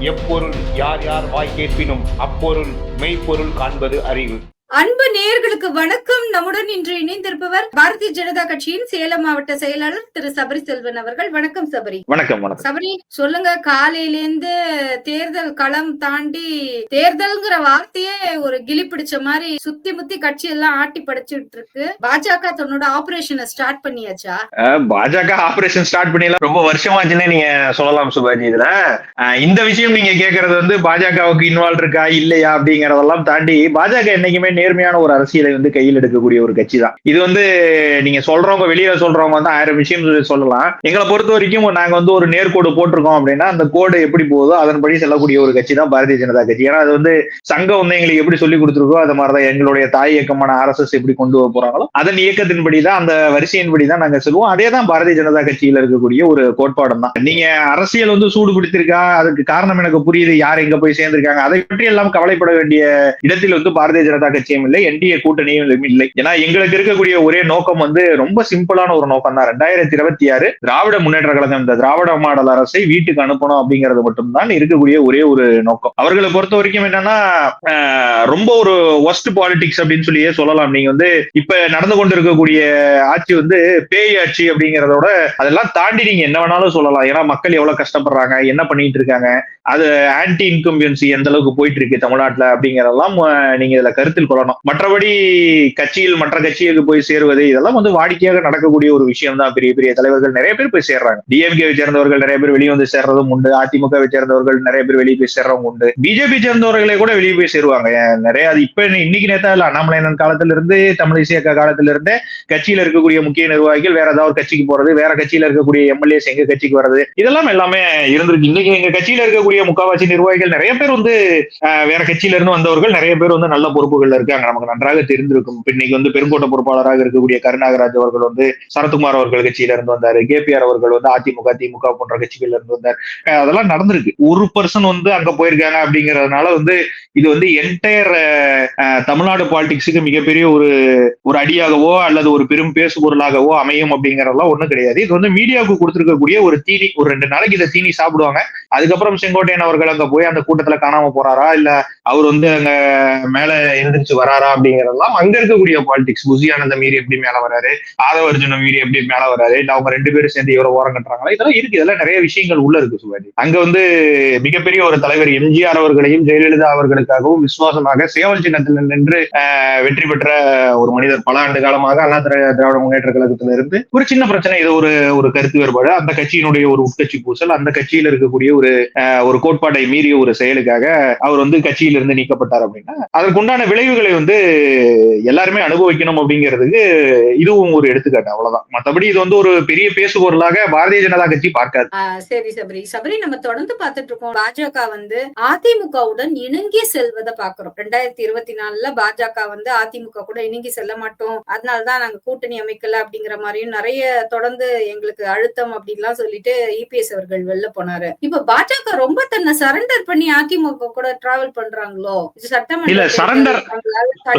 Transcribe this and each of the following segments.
எப்பொருள் யார் யார் வாய் கேட்பினும் அப்பொருள் மெய்ப்பொருள் காண்பது அறிவு. அன்பு நேயர்களுக்கு வணக்கம். நம்முடன் இன்று இணைந்திருப்பவர் பாரதிய ஜனதா கட்சியின் சேலம் மாவட்ட செயலாளர் திரு சபரி செல்வன் அவர்கள். வணக்கம் சபரி. வணக்கம் வணக்கம். சபரி சொல்லுங்க காலையிலேந்து தேர்தல் களம் தாண்டி தேர்தல்ங்கிற வார்த்தையே ஒரு கிளி பிடிச்ச மாதிரி சுத்தி முத்தி கட்சி எல்லாம் ஆட்டி படைச்சிட்டு இருக்கு பாஜக தன்னோட ஆபரேஷனை ஸ்டார்ட் பண்ணியாச்சா? பாஜக ஆபரேஷன் ஸ்டார்ட் பண்ணிடலாம் ரொம்ப வருஷமாச்சுன்னே நீங்க சொல்லலாம் சுபாஜி இதுல. இந்த விஷயம் நீங்க கேக்குறது வந்து பாஜகவுக்கு இன்வால்வ் இருக்கா இல்லையா அப்படிங்கறதெல்லாம் தாண்டி பாஜக என்னைக்குமே நேர்மையான ஒரு அரசியலை வந்து கையில் எடுக்கக்கூடிய ஒரு கட்சி தான் இது வந்து நீங்க சொல்றவங்க வெளியில சொல்றவங்க வந்து ஆயிரம் விஷயம் சொல்லலாம். எங்களை பொறுத்த வரைக்கும் நாங்க வந்து ஒரு நேர்கோடு போட்டிருக்கோம் அப்படின்னா அந்த கோடு எப்படி போகுதோ அதன்படி செல்லக்கூடிய ஒரு கட்சி தான் பாரதிய ஜனதா கட்சி. ஏன்னா அது வந்து சங்கம் வந்து எங்களுக்கு எப்படி சொல்லி கொடுத்துருக்கோ அது மாதிரிதான் எங்களுடைய தாய் இயக்கமான ஆர்எஸ்எஸ் எப்படி கொண்டு வர போறாங்களோ அதன் இயக்கத்தின்படி தான் அந்த வரிசையின்படி தான் நாங்க செல்வோம். அதே தான் பாரதிய ஜனதா கட்சியில இருக்கக்கூடிய ஒரு கோட்பாடம் தான் நீங்க அரசியல் வந்து சூடு பிடித்திருக்கா அதுக்கு காரணம் எனக்கு புரியுது யார் எங்க போய் சேர்ந்திருக்காங்க அதை பற்றி எல்லாம் கவலைப்பட வேண்டிய இடத்தில் வந்து பாரதிய ஜனதா கட்சி கட்சியும் இல்லை என்டிஏ கூட்டணியும் இல்லை. ஏன்னா எங்களுக்கு இருக்கக்கூடிய ஒரே நோக்கம் வந்து ரொம்ப சிம்பிளான ஒரு நோக்கம் தான். ரெண்டாயிரத்தி இருபத்தி ஆறு திராவிட முன்னேற்ற கழகம் இந்த திராவிட மாடல் அரசை வீட்டுக்கு அனுப்பணும் அப்படிங்கிறது மட்டும்தான் இருக்கக்கூடிய ஒரே ஒரு நோக்கம். அவர்களை பொறுத்த வரைக்கும் என்னன்னா ரொம்ப ஒரு ஒஸ்ட் பாலிடிக்ஸ் அப்படின்னு சொல்லியே சொல்லலாம். நீங்க வந்து இப்ப நடந்து கொண்டு இருக்கக்கூடிய ஆட்சி வந்து பேய் ஆட்சி அப்படிங்கறதோட அதெல்லாம் தாண்டி நீங்க என்ன வேணாலும் சொல்லலாம். ஏன்னா மக்கள் எவ்வளவு கஷ்டப்படுறாங்க என்ன பண்ணிட்டு இருக்காங்க அது ஆன்டி இன்கம்பியன்சி எந்த அளவுக்கு போயிட்டு இருக்கு தமிழ்நாட்டுல அப்படிங்கறதெல்லாம் நீங்க இதுல கருத்தில் சொல்லணும். மற்றபடி கட்சியில் மற்ற கட்சிகளுக்கு போய் சேருவது இதெல்லாம் வந்து வாடிக்கையாக நடக்கக்கூடிய ஒரு விஷயம் தான் பெரிய பெரிய தலைவர்கள் நிறைய பேர் போய் சேர்றாங்க. டிஎம்கேவை சேர்ந்தவர்கள் நிறைய பேர் வெளியே வந்து சேர்றதும் உண்டு. அதிமுகவை சேர்ந்தவர்கள் நிறைய பேர் வெளியே போய் சேர்றவங்க உண்டு. பிஜேபி சேர்ந்தவர்களே கூட வெளியே போய் சேருவாங்க. நிறைய அது இப்ப இன்னைக்கு நேத்தா இல்ல அண்ணாமலையன் காலத்துல இருந்து தமிழிசை அக்கா காலத்துல இருந்தே கட்சியில இருக்கக்கூடிய முக்கிய நிர்வாகிகள் வேற ஏதாவது ஒரு கட்சிக்கு போறது வேற கட்சியில இருக்கக்கூடிய எம்எல்ஏஸ் எங்க கட்சிக்கு வர்றது இதெல்லாம் எல்லாமே இருந்திருக்கு. இன்னைக்கு எங்க கட்சியில இருக்கக்கூடிய முக்காவாசி நிர்வாகிகள் நிறைய பேர் வந்து வேற கட்சியில இருந்து வந்தவர்கள் நிறைய பேர் வந்து நல்ல பொறுப்புகள்ல இருக்காங்க. நமக்கு நன்றாக தெரிந்திருக்கும். இப்ப இன்னைக்கு வந்து பெருங்கோட்ட பொறுப்பாளராக இருக்கக்கூடிய கருணாகராஜ் அவர்கள் வந்து சரத்குமார் அவர்கள் கட்சியில இருந்து வந்தாரு. கேபிஆர் அவர்கள் வந்து அதிமுக திமுக போன்ற கட்சிகள்ல இருந்து வந்தார். அதெல்லாம் நடந்திருக்கு. ஒரு பர்சன் வந்து அங்க போயிருக்காங்க அப்படிங்கறதுனால வந்து இது வந்து என்டையர் தமிழ்நாடு பாலிடிக்ஸுக்கு மிகப்பெரிய ஒரு ஒரு அடியாகவோ அல்லது ஒரு பெரும் பேசு பொருளாகவோ அமையும் அப்படிங்கறதெல்லாம் ஒண்ணும் கிடையாது. இது வந்து மீடியாவுக்கு கொடுத்துருக்கக்கூடிய ஒரு தீனி ஒரு ரெண்டு நாளைக்கு இதை தீனி சாப்பிடுவாங்க. அதுக்கப்புறம் செங்கோட்டையன் அவர்கள் அங்க போய் அந்த கூட்டத்துல காணாம போறாரா? இல்ல அவர் வந்து அங்க மேல எழுந்திரிச்சு வராரா அப்படிங்கறதெல்லாம் அங்க இருக்கக்கூடிய பாலிடிக்ஸ் புசி ஆனந்த மீறி எப்படி மேல வராரு? ஆதவ அர்ஜுனம் மீறி எப்படி மேல வராரு? இல்ல அவங்க ரெண்டு பேரும் சேர்ந்து இவரை ஓரம் கட்டுறாங்களா? இதெல்லாம் இருக்கு. இதெல்லாம் நிறைய விஷயங்கள் உள்ள இருக்கு சுபாஜி அங்க வந்து மிகப்பெரிய ஒரு தலைவர் எம்ஜிஆர் அவர்களையும் ஜெயலலிதா அவர்களுக்கு அவர்களுக்காகவும் விசுவாசமாக சேவல் சின்னத்தில் நின்று வெற்றி பெற்ற ஒரு மனிதர் பல ஆண்டு காலமாக அண்ணா திராவிட முன்னேற்ற கழகத்துல இருந்து ஒரு சின்ன பிரச்சனை இது ஒரு ஒரு கருத்து வேறுபாடு. அந்த கட்சியினுடைய ஒரு உட்கட்சி பூசல் அந்த கட்சியில இருக்கக்கூடிய ஒரு ஒரு கோட்பாட்டை மீறிய ஒரு செயலுக்காக அவர் வந்து கட்சியிலிருந்து நீக்கப்பட்டார் அப்படின்னா அதற்கு உண்டான விளைவுகளை வந்து எல்லாருமே அனுபவிக்கணும் அப்படிங்கிறதுக்கு இதுவும் ஒரு எடுத்துக்காட்டு அவ்வளவுதான். மத்தபடி இது வந்து ஒரு பெரிய பேசுபொருளாக பாரதிய ஜனதா கட்சி பார்க்காது. சரி சபரி. சபரி நம்ம தொடர்ந்து பார்த்துட்டு இருக்கோம். பாஜக வந்து அதிமுகவுடன் இணங்கி செல்வதை பாக்குறோம் ரெண்டாயிரத்தி இருபத்தி நாலுல பாஜக வந்து அதிமுக கூட இணங்கி செல்ல மாட்டோம். அதனாலதான் நாங்க கூட்டணி அமைக்கல அப்படிங்கிற மாதிரியும் நிறைய தொடர்ந்து எங்களுக்கு அழுத்தம் அப்படின்லாம் சொல்லிட்டு இபிஎஸ் அவர்கள் வெளில போனாரு. இப்ப பாஜக ரொம்ப தன்னை சரண்டர் பண்ணி அதிமுக கூட டிராவல் பண்றாங்களோ? இது சட்டமன்ற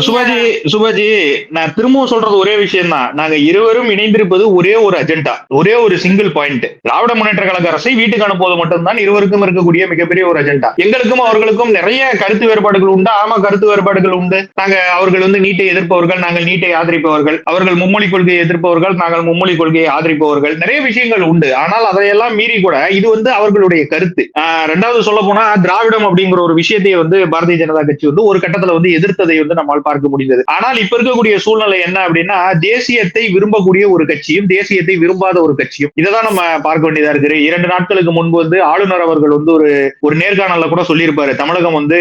சுபாஜி சுபாஜி நான் திரும்பவும் சொல்றது ஒரே விஷயம் தான் நாங்க இருவரும் இணைந்திருப்பது ஒரே ஒரு அஜெண்டா ஒரே ஒரு சிங்கிள் பாயிண்ட் திராவிட முன்னேற்ற கழக அரசை வீட்டுக்கு அனுப்புவது மட்டும்தான் இருவருக்கும் இருக்கக்கூடிய மிகப்பெரிய ஒரு அஜெண்டா எங்களுக்கும் அவர்களுக்கும் நிறைய கருத்து வேறுபாடுகள் உண்டு? ஆமா கருத்து வேறுபாடுகள் உண்டு. நாங்க அவர்கள் வந்து நீட்டை எதிர்ப்பவர்கள் நாங்கள் நீட்டை ஆதரிப்பவர்கள். அவர்கள் மும்மொழி கொள்கையை எதிர்ப்பவர்கள் நாங்கள் மும்மொழி கொள்கையை ஆதரிப்பவர்கள். நிறைய விஷயங்கள் உண்டு. ஆனால் அதையெல்லாம் மீறி கூட இது வந்து அவர்களுடைய கருத்து. ரெண்டாவது சொல்ல போனா திராவிடம் அப்படிங்கிற ஒரு விஷயத்தை வந்து பாரதிய ஜனதா கட்சி வந்து ஒரு கட்டத்துல வந்து எதிர்த்ததை வந்து நம்மால் பார்க்க முடிந்தது. ஆனால் இப்ப இருக்கக்கூடிய சூழ்நிலை என்ன அப்படின்னா தேசியத்தை விரும்பக்கூடிய ஒரு கட்சியும் தேசியத்தை விரும்பாத ஒரு கட்சியும். இதைதான் நம்ம பார்க்க வேண்டியதா இருக்கு இரண்டு நாட்களுக்கு முன்பு வந்து ஆளுநர் அவர்கள் வந்து ஒரு ஒரு நேர்காணல்ல கூட சொல்லியிருப்பாரு. தமிழகம் வந்து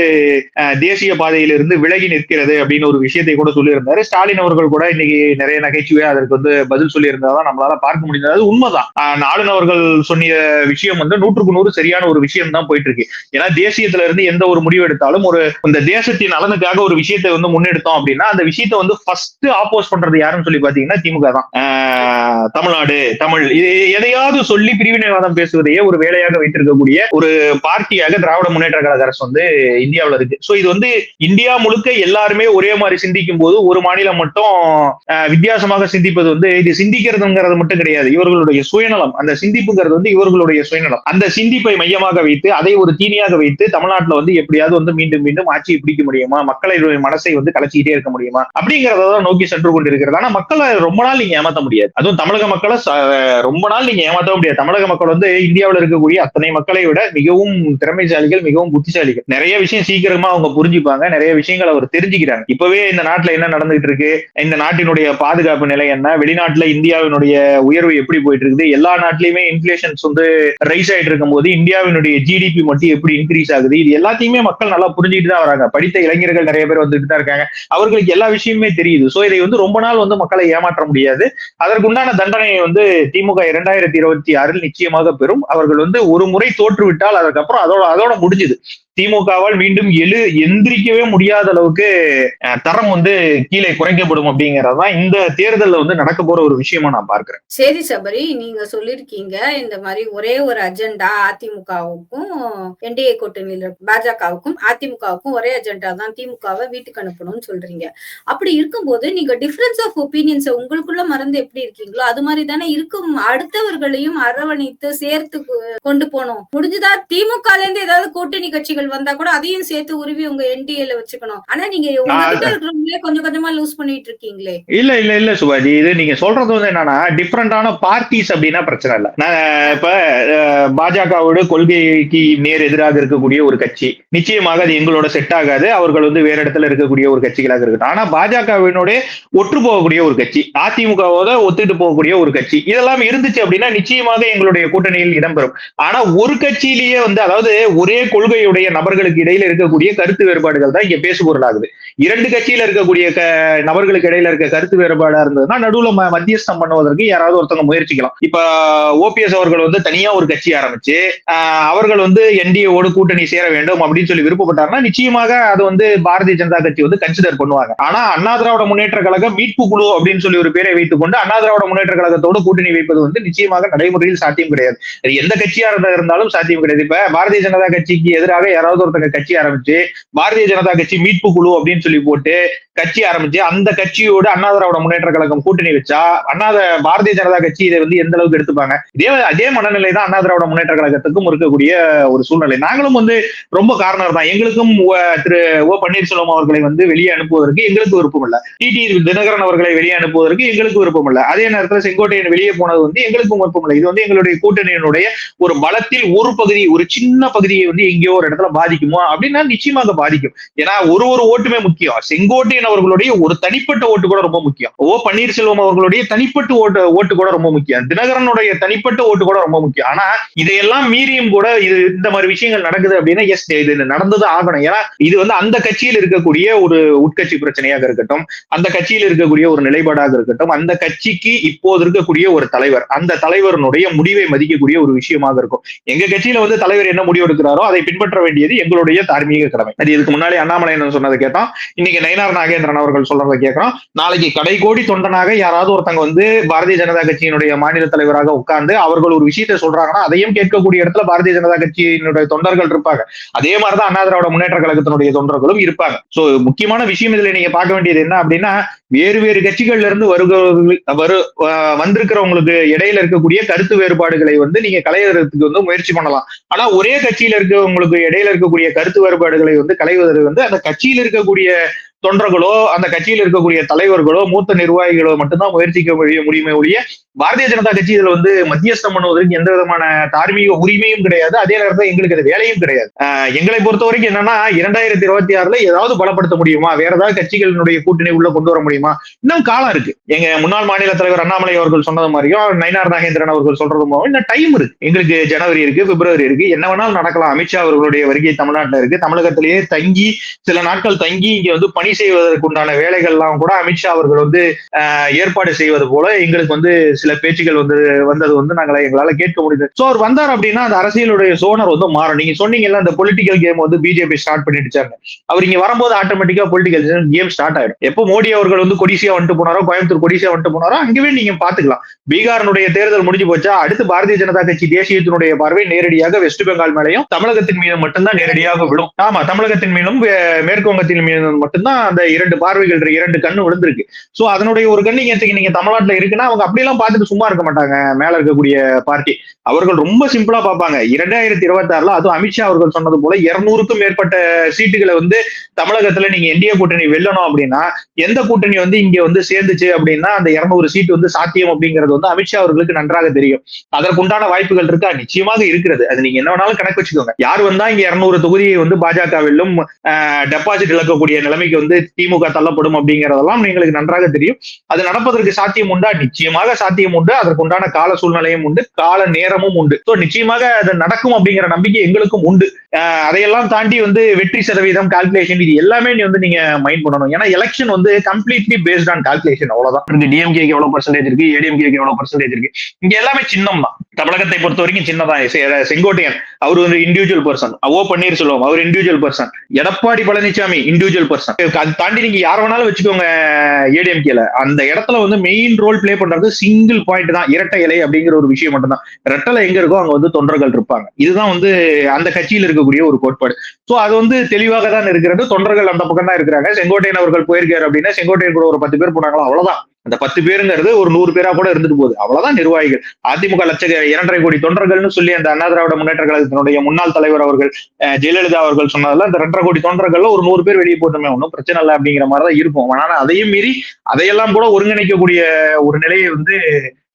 தேசிய பாதையிலிருந்து விலகி நிற்கிறது அப்படின்னு ஒரு விஷயத்தை கூட சொல்லியிருந்தாரு. ஸ்டாலின் அவர்கள் கூட இன்னைக்கு நிறைய நகைச்சுவையா அதற்கு வந்து பதில் சொல்லியிருந்ததா நம்மளால பார்க்க முடிந்தது. அது உண்மைதான். அஹ், அவர்கள் சொன்னிய விஷயம் வந்து நூற்றுக்கு நூறு சரியான ஒரு விஷயம் தான் போயிட்டு இருக்கு ஏன்னா தேசியத்துல இருந்து எந்த ஒரு முடிவு எடுத்தாலும் ஒரு இந்த தேசத்தின் நலனுக்காக ஒரு விஷயத்தை வந்து முன்னெடுத்தோம் அப்படின்னா அந்த விஷயத்தை வந்து ஃபர்ஸ்ட் ஆப்போஸ் பண்றது யாருன்னு சொல்லி பாத்தீங்கன்னா திமுக தான். தமிழ்நாடு தமிழ் எதையாவது சொல்லி பிரிவினைவாதம் பேசுவதையே ஒரு வேலையாக வைத்திருக்கக்கூடிய ஒரு பார்ட்டியாக திராவிட முன்னேற்ற கழக அரசு வந்து இந்தியாவில் இருக்கு ஸோ இது வந்து இந்தியா முழுக்க எல்லாருமே ஒரே மாதிரி சிந்திக்கும் போது ஒரு மாநிலம் மட்டும் வித்தியாசமாக சிந்திப்பது வந்து இது சிந்திக்கிறதுங்கிறது மட்டும் கிடையாது. இவர்களுடைய சுயநலம் அந்த சிந்திப்புங்கிறது வந்து இவர்களுடைய சுயநலம். அந்த சிந்திப்பை மையமாக வைத்து அதை ஒரு தீனியாக வைத்து தமிழ்நாட்டில் வந்து எப்படியாவது வந்து மீண்டும் மீண்டும் ஆட்சியை பிடிக்க முடியுமா? மக்களுடைய மனசை வந்து கலைச்சிக்கிட்டே இருக்க முடியுமா? அப்படிங்கிறத தான் நோக்கி சென்று கொண்டிருக்கிறது. ஆனா மக்களை ரொம்ப நாள் நீங்க ஏமாத்த முடியாது. அதுவும் தமிழக மக்களை ரொம்ப நாள் நீங்க ஏமாத்த முடியாது. தமிழக மக்கள் வந்து இந்தியாவில் இருக்கக்கூடிய அத்தனை மக்களை விட மிகவும் திறமைசாலிகள் மிகவும் புத்திசாலிகள். நிறைய விஷயம் சீக்கிரம் அவங்க புரிஞ்சுப்பாங்க. நிறைய விஷயங்கள் அவர் தெரிஞ்சுக்கிறாங்க இப்பவே இந்த நாட்டுல என்ன நடந்துகிட்டு இருக்கு? இந்த நாட்டினுடைய பாதுகாப்பு நிலை என்ன? வெளிநாட்டுல இந்தியாவினுடைய உயர்வு எப்படி போயிட்டு இருக்குது எல்லா நாட்டிலயுமே இன்ஃபிளேஷன்ஸ் வந்து ரைஸ் ஆயிட்டு இருக்கும் போது இந்தியாவினுடைய ஜிடிபி மட்டும் எப்படி இன்க்ரீஸ் ஆகுது? இது எல்லாத்தையுமே மக்கள் நல்லா புரிஞ்சுட்டு தான் வராங்க. படித்த இளைஞர்கள் நிறைய பேர் வந்துட்டு தான் இருக்காங்க. அவர்களுக்கு எல்லா விஷயமுமே தெரியுது. சோ இதை வந்து ரொம்ப நாள் வந்து மக்களை ஏமாற்ற முடியாது. அதற்குண்டான தண்டனையை வந்து திமுக இரண்டாயிரத்தி இருபத்தி ஆறில் நிச்சயமாக பெறும். அவர்கள் வந்து ஒரு முறை தோற்றுவிட்டால் அதுக்கப்புறம் அதோட அதோட முடிஞ்சுது. திமுகவால் மீண்டும் எழு எந்திரிக்கவே முடியாத அளவுக்கு தரம் வந்து கீழே குறைக்கப்படும் அப்படிங்கறதுதான் இந்த தேர்தல்ல வந்து நடக்க போற ஒரு விஷயமா நான் பார்க்கிறேன். சரி சபரி நீங்க சொல்லிருக்கீங்க இந்த மாதிரி ஒரே ஒரு அஜெண்டா அதிமுகவுக்கும் என்டிஏ கூட்டணியில பாஜகவுக்கும் அதிமுகவுக்கும் ஒரே அஜெண்டா தான் திமுகவை வீட்டுக்கு அனுப்பணும்னு சொல்றீங்க. அப்படி இருக்கும்போது நீங்க டிஃபரன்ஸ் ஆஃப் ஒப்பீனியன்ஸ் உங்களுக்குள்ள மறந்து எப்படி இருக்கீங்களோ அது மாதிரி தானே இருக்கும். அடுத்தவர்களையும் அரவணைத்து சேர்த்து கொண்டு போகணும். முடிஞ்சதா? திமுக இருந்து ஏதாவது கூட்டணி கட்சிகள் வந்தா கூட அதையும் சேர்த்து உருவி உங்க என்டிஏல வச்சுக்கணும். ஆனா நீங்க உங்ககிட்ட கொஞ்சம் கொஞ்சமா லூஸ் பண்ணிட்டு இருக்கீங்களே. இல்ல இல்ல இல்ல சுபாஜி. இது நீங்க சொல்றது வந்து என்னன்னா டிஃப்ரெண்டான பார்ட்டிஸ் அப்படின்னா பிரச்சனை இல்ல. நான் இப்ப பாஜகவோட கொள்கைக்கு நேர் எதிராக இருக்கக்கூடிய ஒரு கட்சி. நிச்சயமாக அது எங்களோட செட் ஆகாது. அவர்கள் வந்து வேற இடத்துல இருக்கக்கூடிய ஒரு கட்சிகளாக இருக்கட்டும். ஆனா பாஜகவினோட ஒற்று போகக்கூடிய ஒரு கட்சி அதிமுகவோட ஒத்துட்டு போகக்கூடிய ஒரு கட்சி இதெல்லாம் இருந்துச்சு அப்படின்னா நிச்சயமாக எங்களுடைய கூட்டணியில் இடம்பெறும். ஆனா ஒரு கட்சியிலேயே வந்து அதாவது ஒரே கொள்கையுடைய நபர்களுக்கு இடையில இருக்கக்கூடிய கருத்து வேறுபாடுகள் தான் இங்க பேசுபொருளாகுது இரண்டு கட்சியில இருக்கக்கூடிய க- நபர்களுக்கு இடையில இருக்க கருத்து வேறுபாடா இருந்ததுன்னா நடுவுல மத்தியஸ்தம் பண்ணுவதற்கு யாராவது ஒருத்தவங்க முயற்சிக்கலாம். இப்ப ஓபிஎஸ் அவர்கள் வந்து தனியா ஒரு கட்சி ஆரம்பிச்சு அவர்கள் வந்து என்டிஏவோடு கூட்டணி சேர வேண்டும் அப்படின்னு சொல்லி விருப்பப்பட்டாருன்னா நிச்சயமாக அது வந்து பாரதிய ஜனதா கட்சி வந்து கன்சிடர் பண்ணுவாங்க. ஆனா அண்ணா திராவிட முன்னேற்ற கழகம் மீட்பு குழு அப்படின்னு சொல்லி ஒரு பேரை வைத்துக் கொண்டு அண்ணா திராவிட முன்னேற்ற கழகத்தோடு கூட்டணி வைப்பது வந்து நிச்சயமாக நடைமுறையில் சாத்தியம் கிடையாது. எந்த கட்சியா இருந்தாலும் சாத்தியம் கிடையாது. இப்ப பாரதிய ஜனதா கட்சிக்கு எதிராக யாராவது ஒருத்தங்க கட்சி ஆரம்பிச்சு பாரதிய ஜனதா கட்சி மீட்பு குழு அப்படின்னு சொல்லி போட்டு கட்சி ஆரம்பிச்சு அந்த கட்சியோட அண்ணா திராவிட முன்னேற்ற கழகம் கூட்டணி வச்சா அண்ணா பாரதிய ஜனதா கட்சி இதை வந்து எந்த அளவுக்கு எடுத்துப்பாங்க? இதே அதே மனநிலை தான் அண்ணா திராவிட முன்னேற்ற கழகத்துக்கும் இருக்கக்கூடிய ஒரு சூழ்நிலை. நாங்களும் வந்து ரொம்ப காரணம் தான். எங்களுக்கும் ஓ- திரு ஓ பன்னீர்செல்வம் அவர்களை வந்து வெளியே அனுப்புவதற்கு எங்களுக்கு விருப்பம் இல்ல. டிடி தினகரன் அவர்களை வெளியே அனுப்புவதற்கு எங்களுக்கு விருப்பம் இல்லை. அதே நேரத்தில் செங்கோட்டையன் வெளியே போனது வந்து எங்களுக்கும் விருப்பம் இல்லை. இது வந்து எங்களுடைய கூட்டணியினுடைய ஒரு பலத்தில் ஒரு பகுதி ஒரு சின்ன பகுதியை வந்து எங்கேயோ ஒரு இடத்துல பாதிக்குமா? அப்படின்னா நிச்சயமாக பாதிக்கும். ஏன்னா ஒரு ஒரு ஓட்டுமே முக்கியம். செங்கோட்டையன் அவர்களுடைய ஒரு தனிப்பட்ட ஓட்டு கூட ரொம்ப முக்கியம். ஓ பன்னீர்செல்வம் அவர்களுடைய தனிப்பட்ட ஓட்டு ஓட்டு கூட ரொம்ப முக்கியம். தினகரனுடைய தனிப்பட்ட ஓட்டு கூட ரொம்ப முக்கியம். ஆனா இதையெல்லாம் மீறியும் கூட இது இந்த மாதிரி விஷயங்கள் நடக்குது அப்படின்னா எஸ் இது நடந்தது ஆகணும். ஏன்னா இது வந்து அந்த கட்சியில் இருக்கக்கூடிய ஒரு உட்கட்சி பிரச்சனையாக இருக்கட்டும் அந்த கட்சியில் இருக்கக்கூடிய ஒரு நிலைப்பாடாக இருக்கட்டும் அந்த கட்சிக்கு இப்போது இருக்கக்கூடிய ஒரு தலைவர் அந்த தலைவரனுடைய முடிவை மதிக்கக்கூடிய ஒரு விஷயமாக இருக்கும். எங்க கட்சியில வந்து தலைவர் என்ன முடிவு எடுக்கிறாரோ அதை பின்பற்ற வேண்டிய வேண்டியது எங்களுடைய தார்மீக கடமை. அது இதுக்கு முன்னாடி அண்ணாமலை என்ன சொன்னதை கேட்டோம் இன்னைக்கு நயினார் நாகேந்திரன் அவர்கள் சொல்றதை கேட்கிறோம். நாளைக்கு கடை கோடி தொண்டனாக யாராவது ஒருத்தங்க வந்து பாரதிய ஜனதா கட்சியினுடைய மாநில தலைவராக உட்கார்ந்து அவர்கள் ஒரு விஷயத்தை சொல்றாங்கன்னா அதையும் கேட்கக்கூடிய இடத்துல பாரதிய ஜனதா கட்சியினுடைய தொண்டர்கள் இருப்பாங்க. அதே மாதிரிதான் அண்ணா திராவிட முன்னேற்ற கழகத்தினுடைய தொண்டர்களும் இருப்பாங்க. சோ முக்கியமான விஷயம் இதுல நீங்க பார்க்க வேண்டியது என்ன அப்படின்னா வேறு வேறு கட்சிகள்ல இருந்து வருகிறவர்கள் வரு வந்திருக்கிறவங்களுக்கு இடையில இருக்கக்கூடிய கருத்து வேறுபாடுகளை வந்து நீங்க களையறதுக்கு வந்து முயற்சி பண்ணலாம். ஆனா ஒரே கட்சியில இருக்கிறவங்களுக்கு இடையில இருக்கக்கூடிய கருத்து வேறுபாடுகளை வந்து களைவதற்கு வந்து அந்த கட்சியில் இருக்கக்கூடிய தொண்டர்களோ அந்த கட்சியில் இருக்கக்கூடிய தலைவர்களோ மூத்த நிர்வாகிகளோ மட்டும்தான் முயற்சிக்க முடிய முடியுமே ஒழிய பாரதிய ஜனதா கட்சி இதுல வந்து மத்தியஸ்தம் பண்ணுவதற்கு எந்த விதமான தார்மீக உரிமையும் கிடையாது. அதே நேரத்தில் எங்களுக்கு அது வேலையும் கிடையாது. எங்களை பொறுத்த வரைக்கும் என்னன்னா இரண்டாயிரத்தி இருபத்தி ஆறுல ஏதாவது பலப்படுத்த முடியுமா? வேற ஏதாவது கட்சிகளினுடைய கூட்டணி உள்ள கொண்டு வர முடியுமா? இன்னும் காலம் இருக்கு. எங்க முன்னாள் மாநில தலைவர் அண்ணாமலை அவர்கள் சொன்னது மாதிரியும் நயினார் நாகேந்திரன் அவர்கள் சொல்றது மாதிரியும் இன்னும் டைம் இருக்கு. எங்களுக்கு ஜனவரி இருக்கு பிப்ரவரி இருக்கு. என்ன வேணாலும் நடக்கலாம். அமித்ஷா அவர்களுடைய வருகை தமிழ்நாட்டில் இருக்கு. தமிழகத்திலேயே தங்கி சில நாட்கள் தங்கி இங்க வந்து பணி பணி செய்வதற்குண்டான வேலைகள்லாம் கூட அமித்ஷா அவர்கள் வந்து ஏற்பாடு செய்வது போல எங்களுக்கு வந்து சில பேச்சுகள் வந்து வந்தது வந்து நாங்களை எங்களால கேட்க முடியுது. சோ அவர் வந்தார் அப்படின்னா அந்த அரசியலுடைய சோனர் வந்து மாறும் நீங்க சொன்னீங்கல்ல அந்த பொலிட்டிக்கல் கேம் வந்து பிஜேபி ஸ்டார்ட் பண்ணிடுச்சாங்க அவர் இங்க வரும்போது ஆட்டோமேட்டிக்கா பொலிட்டிக்கல் கேம் ஸ்டார்ட் ஆயிடும். எப்போ மோடி அவர்கள் வந்து கொடிசியா வந்துட்டு போனாரோ கோயம்புத்தூர் கொடிசியா வந்துட்டு போனாரோ அங்கவே நீங்க பாத்துக்கலாம் பீகாரினுடைய தேர்தல் முடிஞ்சு போச்சா அடுத்து பாரதிய ஜனதா கட்சி தேசியத்தினுடைய பார்வை நேரடியாக வெஸ்ட் பெங்கால் மேலையும் தமிழகத்தின் மீது மட்டும்தான் நேரடியாக விழும். ஆமா தமிழகத்தின் மீதும் மேற்கு வங்கத்தின் மீது மட்டும்தான் அந்த இரண்டு பார்வைகள் இரண்டு கண்ணு விழுந்திருக்கு. சோ அதனுடைய ஒரு கண்ணு இங்க நீங்க தமிழ்நாட்டுல இருக்குன்னா அவங்க அப்படியெல்லாம் பார்த்துட்டு சும்மா இருக்க மாட்டாங்க. மேல இருக்கக்கூடிய பார்ட்டி. அவர்கள் ரொம்ப சிம்பிளா பார்ப்பாங்க. இரண்டாயிரத்தி இருபத்தி ஆறுல அதுவும் அமித்ஷா அவர்கள் சொன்னது போல இருநூறுக்கும் மேற்பட்ட சீட்டுகளை வந்து தமிழகத்துல நீங்க என்டிஏ கூட்டணி வெல்லணும் அப்படின்னா எந்த கூட்டணி வந்து இங்க வந்து சேர்ந்துச்சு அப்படின்னா அந்த இருநூறு சீட் வந்து சாத்தியம் அப்படிங்கிறது வந்து அமித்ஷா அவர்களுக்கு நன்றாக தெரியும். அதற்குண்டான வாய்ப்புகள் இருக்கா? நிச்சயமாக இருக்கிறது. அது நீங்க என்ன வேணாலும் கணக்கு வச்சுக்கோங்க. யார் வந்தா இங்க இருநூறு தொகுதியை வந்து பாஜக வெல்லும் டெபாசிட் இழக்கக்கூடிய நிலைமைக்கு வந்து திமுக தள்ளப்படும் அப்படிங்கறதெல்லாம் எங்களுக்கு நன்றாக தெரியும். அது நடப்பதற்கு சாத்தியம் உண்டா? நிச்சயமாக சாத்தியம் உண்டு. அதற்குண்டான கால சூழ்நிலையும் உண்டு. கால நேரமும் உண்டு. ஸோ நிச்சயமாக அது நடக்கும் அப்படிங்கிற நம்பிக்கை எங்களுக்கும் உண்டு. அதையெல்லாம் தாண்டி வந்து வெற்றி சதவீதம் கால்குலேஷன் இது எல்லாமே நீ வந்து நீங்க மைண்ட் பண்ணணும். ஏன்னா எலெக்ஷன் வந்து கம்ப்ளீட்லி பேஸ்ட் ஆன் கால்குலேஷன் அவ்வளவுதான். டிஎம்கேக்கு எவ்வளவு பர்சன்டேஜ் இருக்கு? ஏடிஎம்கேக்கு எவ்வளவு பர்சன்டேஜ் இருக்கு? இங்க எல்லாமே சின்னம் தான் தமிழகத்தை பொறுத்த வரைக்கும் சின்னதான். செ- செங்கோட்டையன் அவர் வந்து இண்டிவிஜுவல் பர்சன் ஓ பன்னீர்செல்வம் அவர் individual person Edappadi Palaniswami individual person அது தாண்டி நீங்க யார வேணாலும் வச்சுக்கோங்க ஏடிஎம்கேல அந்த இடத்துல வந்து மெயின் ரோல் ப்ளே பண்றது சிங்கிள் பாயிண்ட் தான். இரட்டை இலை அப்படிங்கிற ஒரு விஷயம் மட்டும்தான். ரெட்டலை எங்க இருக்கோ அங்க வந்து தொண்டர்கள் இருப்பாங்க. இதுதான் வந்து அந்த கட்சியில் இருக்கக்கூடிய ஒரு கோட்பாடு. ஸோ அது வந்து தெளிவாக தான் இருக்கிறது. தொண்டர்கள் அந்த பக்கம் தான் இருக்கிறாங்க. செங்கோட்டையன் அவர்கள் போயிருக்காரு அப்படின்னா செங்கோட்டையன் கூட ஒரு பத்து பேர் போனாங்களா? அவ்வளவுதான். அந்த பத்து பேருங்கிறது ஒரு நூறு பேரா கூட இருந்துட்டு போகுது. அவ்வளவுதான் நிர்வாகிகள். அதிமுக லட்ச இரண்டரை கோடி தொண்டர்கள்னு சொல்லி அந்த அண்ணா திராவிட முன்னேற்ற கழகத்தினுடைய முன்னாள் தலைவர் அவர்கள் ஜெயலலிதா அவர்கள் சொன்னதெல்லாம் இந்த ரெண்டரை கோடி தொண்டர்கள்ல ஒரு நூறு பேர் வெளியே போட்டோமே ஒன்றும் பிரச்சனை இல்லை அப்படிங்கிற மாதிரி தான் இருக்கும் ஆனா அதையும் மீறி அதையெல்லாம் கூட ஒருங்கிணைக்கக்கூடிய ஒரு நிலையை வந்து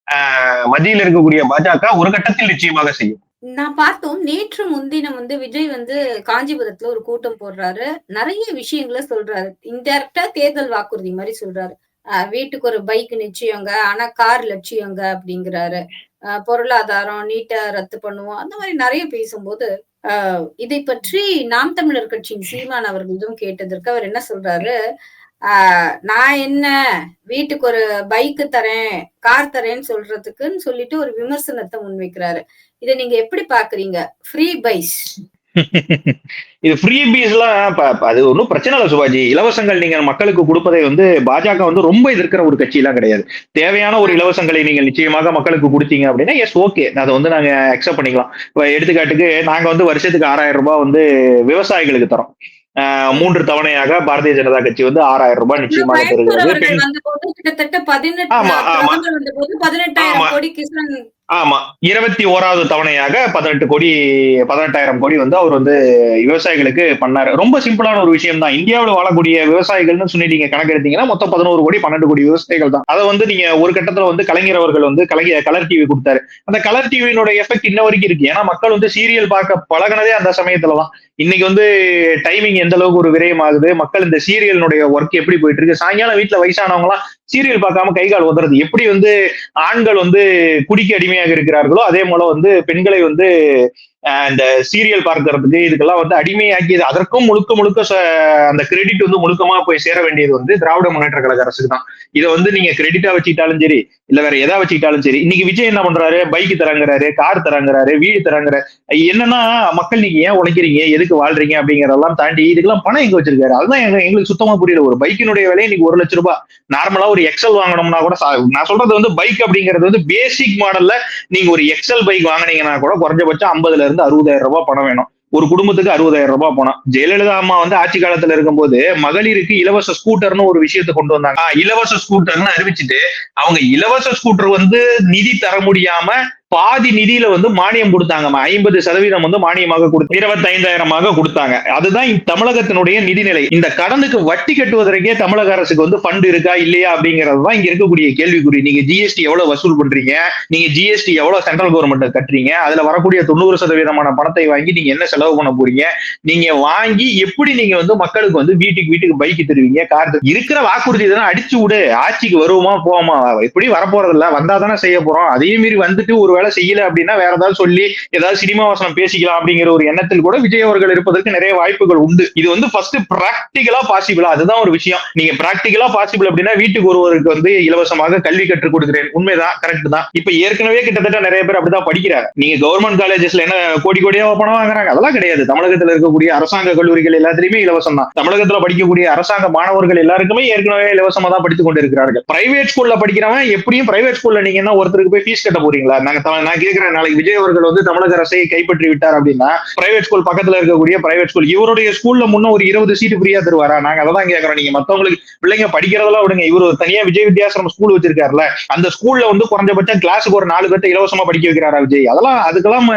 ஆஹ், மத்தியில் இருக்கக்கூடிய பாஜக ஒரு கட்டத்தில் நிச்சயமாக செய்யும். நான் பார்த்தோம் நேற்று முன்தினம் வந்து விஜய் வந்து காஞ்சிபுரத்துல ஒரு கூட்டம் போடுறாரு. நிறைய விஷயங்களை சொல்றாரு. இன்டெரக்டா தேர்தல் வாக்குறுதி மாதிரி சொல்றாரு. வீட்டுக்கு ஒரு பைக் நிச்சயங்க ஆனா கார் லட்சியங்க அப்படிங்கிறாரு. பொருளாதாரம் நீட்டா ரத்து பண்ணுவோம் அந்த மாதிரி நிறைய பேசும்போது ஆஹ் இதை பற்றி நாம் தமிழர் கட்சியின் சீமான் அவர்களிடம் கேட்டதற்கு அவர் என்ன சொல்றாரு? ஆஹ் நான் என்ன வீட்டுக்கு ஒரு பைக்கு தரேன் கார் தரேன்னு சொல்றதுக்குன்னு சொல்லிட்டு ஒரு விமர்சனத்தை முன்வைக்கிறாரு. இதை நீங்க எப்படி பாக்குறீங்க ஃப்ரீ பைஸ் இது ஃப்ரீ பீஸ்லாம் அது ஒன்றும் பிரச்சனை இல்லை சுபாஜி. இலவசங்கள் நீங்கள் மக்களுக்கு கொடுப்பதை வந்து பாஜக வந்து ரொம்ப எதிர்க்கிற ஒரு கட்சியெல்லாம் கிடையாது. தேவையான ஒரு இலவசங்களை நீங்கள் நிச்சயமாக மக்களுக்கு கொடுத்தீங்க அப்படின்னா எஸ் ஓகே அதை வந்து நாங்க அக்செப்ட் பண்ணிக்கலாம். இப்போ எடுத்துக்காட்டுக்கு நாங்க வந்து வருஷத்துக்கு ஆறாயிரம் ரூபாய் வந்து விவசாயிகளுக்கு தரோம். மூன்று தவணையாக பாரதிய ஜனதா கட்சி வந்து ஆறாயிரம் ரூபாய் நிச்சயமாக பதினெட்டு ஆமா, ஆமா. ஆமா. இருபத்தி ஓராவது தவணையாக பதினெட்டு கோடி பதினெட்டாயிரம் கோடி வந்து அவர் வந்து விவசாயிகளுக்கு பண்ணாரு. ரொம்ப சிம்பிளான ஒரு விஷயம் தான் இந்தியாவில் வாழக்கூடிய விவசாயிகள்னு சொல்லி நீங்க கணக்கு எடுத்தீங்கன்னா மொத்தம் பதினோரு கோடி பன்னெண்டு கோடி விவசாயிகள் தான். அதை வந்து நீங்க ஒரு கட்டத்துல வந்து கலைஞர் அவர்கள் வந்து கலைஞர் கலர் டிவி கொடுத்தாரு. அந்த கலர் டிவியினோட எஃபெக்ட் இன்ன வரைக்கும் இருக்கு. ஏன்னா மக்கள் வந்து சீரியல் பார்க்க பழகினதே அந்த சமயத்துல தான். இன்னைக்கு வந்து டைமிங் எந்த அளவுக்கு ஒரு விரயம் ஆகுது மக்கள் இந்த சீரியலினுடைய ஒர்க் எப்படி போயிட்டு இருக்கு. சாயங்காலம் வீட்டுல வயசானவங்க எல்லாம் சீரியல் பார்க்காம கை கால் உதறது. எப்படி வந்து ஆண்கள் வந்து குடிக்கு அடிமையாக இருக்கிறார்களோ அதே போல வந்து பெண்களை வந்து இந்த சீரியல் uh, பார்க்கறதுக்கு இதுக்கெல்லாம் வந்து அடிமையாக்கியது அதற்கும் முழுக்க முழுக்க ச- அந்த கிரெடிட் வந்து முழுக்கமா போய் சேர வேண்டியது வந்து திராவிட முன்னேற்ற கழக அரசுக்கு தான். இதை வந்து நீங்க கிரெடிட்டா வச்சுக்கிட்டாலும் சரி இல்ல வேற எதா வச்சுக்கிட்டாலும் சரி இன்னைக்கு விஜய் என்ன பண்றாரு? பைக் தராங்கிறாரு கார் தராங்கிறாரு வீடு தராங்கிற என்னன்னா மக்கள் நீங்க ஏன் உழைக்கிறீங்க? எதுக்கு வாழ்றீங்க? அப்படிங்கறதெல்லாம் தாண்டி இதுக்கெல்லாம் பணம் எங்க வச்சிருக்காரு? அதுதான் எங்க- எங்களுக்கு சுத்தமா புரியல. ஒரு பைக்கினுடைய விலை இன்னைக்கு ஒரு லட்ச ரூபாய். நார்மலா ஒரு எக்ஸல் வாங்கணும்னா கூட சா- நான் சொல்றது வந்து பைக் அப்படிங்கிறது வந்து பேசிக் மாடல்ல நீங்க ஒரு எக்ஸல் பைக் வாங்குனீங்கன்னா கூட குறைஞ்சபட்சம் ஐம்பதுல இருந்து அறுபதாயிரம் ரூபாய் பணம் வேணும். ஒரு குடும்பத்துக்கு அறுபதாயிரம் ரூபாய் போனா ஜெயலலிதா அம்மா வந்து ஆட்சி காலத்துல இருக்கும்போது மகளிருக்கு இலவச ஸ்கூட்டர்னு ஒரு விஷயத்தை கொண்டு வந்தாங்க. இலவச ஸ்கூட்டர்னு அறிவிச்சுட்டு அவங்க இலவச ஸ்கூட்டர் வந்து நிதி தர முடியாம பாதி நிதியில வந்து மானியம் கொடுத்தாங்க ஐம்பது சதவீதம் வந்து மானியமாக கொடுத்து இருபத்தி ஐந்தாயிரமாக கொடுத்தாங்க. அதுதான் தமிழகத்தினுடைய நிதிநிலை. இந்த கடனுக்கு வட்டி கட்டுவதற்கே தமிழக அரசுக்கு வந்து ஃபண்ட் இருக்கா இல்லையா அப்படிங்கிறது தான் இங்க இருக்கக்கூடிய கேள்விக்குறி. நீங்க ஜிஎஸ்டி எவ்வளவு வசூல் பண்றீங்க? நீங்க ஜிஎஸ்டி எவ்வளவு சென்ட்ரல் கவர்மெண்ட் கட்டுறீங்க? அதுல வரக்கூடிய தொண்ணூறு சதவீதமான பணத்தை வாங்கி நீங்க என்ன செலவு பண்ண போறீங்க? நீங்க வாங்கி எப்படி நீங்க வந்து மக்களுக்கு வந்து வீட்டுக்கு வீட்டுக்கு பைக் தருவீங்க? கார் இருக்கிற வாக்குறுதி தானே அடிச்சு விடு. ஆட்சிக்கு வருவோமா போவோமா? எப்படி வரப்போறது இல்ல வந்தா தானே செய்ய போறோம். அதையும் மீறி வந்துட்டு ஒரு ஒருவேளை செய்யல அப்படின்னா வேற ஏதாவது சொல்லி ஏதாவது சினிமா வசனம் பேசிக்கலாம் அப்படிங்கிற ஒரு எண்ணத்தில் கூட விஜய் அவர்கள் இருப்பதற்கு நிறைய வாய்ப்புகள் உண்டு. இது வந்து ஃபர்ஸ்ட் பிராக்டிகலா பாசிபிளா அதுதான் ஒரு விஷயம். நீங்க பிராக்டிகலா பாசிபிள் அப்படின்னா வீட்டுக்கு ஒருவருக்கு வந்து இலவசமாக கல்வி கற்றுக் கொடுக்கிறேன். உண்மைதான் கரெக்ட் தான். இப்ப ஏற்கனவே கிட்டத்தட்ட நிறைய பேர் அப்படிதான் படிக்கிறாங்க. நீங்க கவர்மெண்ட் காலேஜஸ்ல என்ன கோடி கோடியா பணம் வாங்குறாங்க? அதெல்லாம் கிடையாது. தமிழகத்துல இருக்கக்கூடிய அரசாங்க கல்லூரிகள் எல்லாத்துலயுமே இலவசம் தான். தமிழகத்துல படிக்கக்கூடிய அரசாங்க மாணவர்கள் எல்லாருக்குமே ஏற்கனவே இலவசமா தான் படித்துக் கொண்டிருக்கிறார்கள். பிரைவேட் ஸ்கூல்ல படிக்கிறவன் எப்படியும் பிரைவேட் ஸ்கூல்ல நீங்க என்ன ஒருத்தருக்கு போய் ஃபீஸ் கட்ட போறீங்களா? நாங்க நான் கேட்கிறேன் நாளைக்கு விஜய் அவர்கள் வந்து தமிழக அரசை கைப்பற்றி விட்டார் அப்படின்னா பிரைவேட் ஸ்கூல் பக்கத்துல இருக்கக்கூடிய பிரைவேட் ஸ்கூல் இவருடைய ஸ்கூல்ல முன்ன ஒரு இருபது சீட்டு ஃப்ரீயா தருவாரா? நாங்க அதை தான் கேக்குறோம். நீங்க மத்தவங்களுக்கு பிள்ளைங்க படிக்கிறதெல்லாம் விடுங்க. இவரு தனியா விஜய் வித்யாசிரம் ஸ்கூல் வச்சிருக்காருல்ல அந்த ஸ்கூல்ல வந்து குறைஞ்சபட்சம் கிளாஸுக்கு ஒரு நாலு பேர்த்த இலவசமா படிக்க வைக்கிறாரா விஜய்? அதெல்லாம் அதுக்கெல்லாம்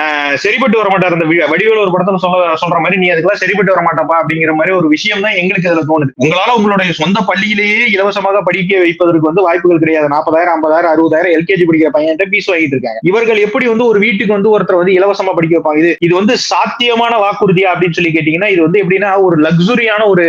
அஹ், சரிப்பட்டு வர மாட்டார். அந்த வடிவேல் ஒரு படத்துல சொல்ல சொல்ற மாதிரி நீ அதுக்கெல்லாம் சரிப்பட்டு வர மாட்டப்பா அப்படிங்கிற மாதிரி ஒரு விஷயம் தான் எங்களுக்கு அதுல தோணுது. உங்களால உங்களுடைய சொந்த பள்ளியிலேயே இலவசமாக படிக்க வைப்பதற்கு வந்து வாய்ப்புகள் கிடையாது. நாற்பதாயிரம் ஐம்பதாயிரம் அறுபதாயிரம் எல்கேஜி படிக்கிற பையன் பீஸ் வாங்கி பேசிட்டு இருக்காங்க. இவர்கள் எப்படி வந்து ஒரு வீட்டுக்கு வந்து ஒருத்தர் வந்து இலவசமா படிக்க வைப்பாங்க? இது இது வந்து சாத்தியமான வாக்குறுதியா அப்படின்னு சொல்லி கேட்டீங்கன்னா இது வந்து எப்படின்னா ஒரு லக்ஸுரியான ஒரு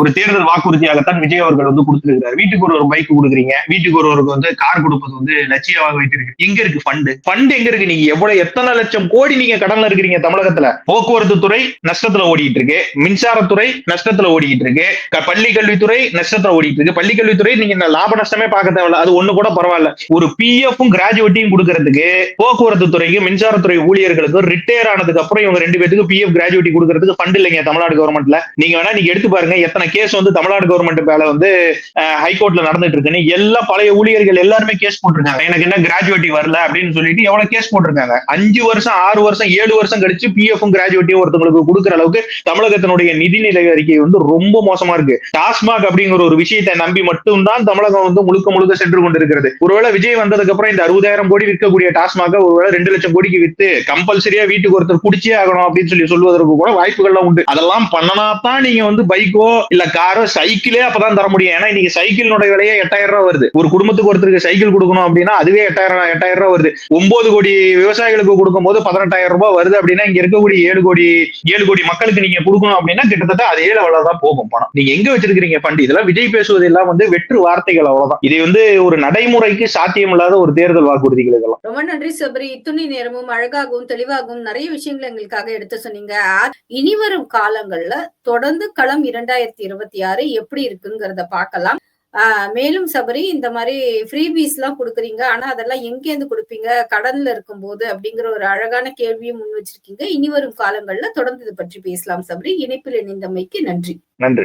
ஒரு தேர்தல் வாக்குறுதியாகத்தான் விஜய் அவர்கள் வந்து கொடுத்திருக்கிறார். வீட்டுக்கு ஒரு ஒரு பைக் கொடுக்குறீங்க. வீட்டுக்கு ஒருவருக்கு வந்து கார் கொடுப்பது வந்து லட்சியமாக வைத்திருக்கு எங்க இருக்கு ஃபண்டு ஃபண்ட் எங்க இருக்கு? நீங்க எவ்வளவு எத்தனை லட்சம் கோடி நீங்க கடன்ல இருக்கிறீங்க தமிழகத்துல? போக்குவரத்து துறை நஷ்டத்துல ஓடிட்டு இருக்கு. மின்சாரத்துறை நஷ்டத்துல ஓடிட்டு இருக்கு. பள்ளி கல்வித்துறை நஷ்டத்துல ஓடிட்டு இருக்கு. பள்ளி கல்வித்துறை நீங்க இந்த லாப நஷ்டமே பார்க்க தேவையில்ல. அது ஒண்ணு கூட பரவாயில்ல. ஒரு பிஎஃப்பும் கிராஜுவேட்டையும் கொடுக்கறதுக்கு போக்குவரத்து துறைக்கும் மின்சாரத்துறை ஊழியர்களுக்கும் ரிட்டையர் ஆனதுக்கு அப்புறம் இவங்க ரெண்டு பேத்துக்கு பிஎஃப் கிராஜுவேட்டி கொடுக்கறதுக்கு ஃபண்ட் இல்லைங்க தமிழ்நாடு கவர்மெண்ட்ல நீங்க வேணா நீங்க எடுத்து பாருங்க எத்தனை கேஸ் வந்து தமிழ்நாடு கவர்மெண்ட் மேல வந்து ஹைகோர்ட்ல நடந்துட்டு இருக்குன்னு எல்லா பழைய ஊழியர்கள் எல்லாருமே கேஸ் போட்டிருக்காங்க. எனக்கு என்ன கிராஜுவேட்டி வரல அப்படின்னு சொல்லிட்டு எவ்வளவு கேஸ் போட்டிருக்காங்க? அஞ்சு வருஷம் ஆறு வருஷம் ஏழு வருஷம் கழிச்சு பிஎஃப்பும் கிராஜுவேட்டியும் ஒருத்தவங்களுக்கு கொடுக்குற அளவுக்கு தமிழகத்தினுடைய நிதிநிலை அறிக்கை வந்து ரொம்ப மோசமா இருக்கு. டாஸ்மாக் அப்படிங்கிற ஒரு விஷயத்தை நம்பி மட்டும்தான் தமிழகம் வந்து முழுக்க முழுக்க சென்று கொண்டிருக்கிறது. ஒருவேளை விஜய் வந்ததுக்கு அப்புறம் இந்த அறுபதாயிரம் கோடி விற்க விற்கக்கூடிய டாஸ்மாக ஒருவேளை ரெண்டு லட்சம் கோடிக்கு வித்து கம்பல்சரியா வீட்டுக்கு ஒருத்தர் குடிச்சே ஆகணும் அப்படின்னு சொல்லி சொல்வதற்கு கூட வாய்ப்புகள்லாம் உண்டு. அதெல்லாம் பண்ணனா தான் நீங்க வந்து பைக்கோ இல்ல காரோ சைக்கிளே அப்பதான் தர முடியும். ஏன்னா இன்னைக்கு சைக்கிளினுடைய விலையே எட்டாயிரம் ரூபாய் வருது. ஒரு குடும்பத்துக்கு ஒருத்தருக்கு சைக்கிள் கொடுக்கணும் அப்படின்னா அதுவே எட்டாயிரம் எட்டாயிரம் ரூபாய் வருது. ஒன்பது கோடி விவசாயிகளுக்கு கொடுக்கும் போது பதினெட்டாயிரம் ரூபாய் வருது அப்படின்னா இங்க இருக்கக்கூடிய ஏழு கோடி ஏழு கோடி மக்களுக்கு நீங்க கொடுக்கணும் அப்படின்னா கிட்டத்தட்ட அதே லெவல தான் போகும் பணம். நீங்க எங்க வச்சிருக்கீங்க ஃபண்ட் இதெல்லாம் விஜய் பேசுவது எல்லாம் வந்து வெற்று வார்த்தைகள் அவ்வளவுதான். இது வந்து ஒரு நடைமுறைக்கு சாத்தியமில்லாத ஒரு தேர்தல் வாக்குறுதிகள் இதெல்லாம். ரொம்ப நன்றி சபரி. இத்துணை நேரமும் அழகாகவும் தெளிவாகவும் நிறைய விஷயங்களை எங்களுக்காக எடுத்து சொன்னீங்க. இனிவரும் இனி வரும் காலங்கள்ல தொடர்ந்து களம் இரண்டாயிரத்தி இருபத்தி ஆறு எப்படி இருக்குங்கிறத பார்க்கலாம். ஆஹ் மேலும் சபரி இந்த மாதிரி ஃப்ரீபீஸ் எல்லாம் கொடுக்குறீங்க. ஆனா அதெல்லாம் எங்கேருந்து கொடுப்பீங்க? கடன்ல இருக்கும்போது அப்படிங்கிற ஒரு அழகான கேள்வியும் முன் வச்சிருக்கீங்க. இனி வரும் காலங்கள்ல தொடர்ந்து இது பற்றி பேசலாம் சபரி. இணைப்பில் இணைந்தமைக்கு நன்றி. நன்றி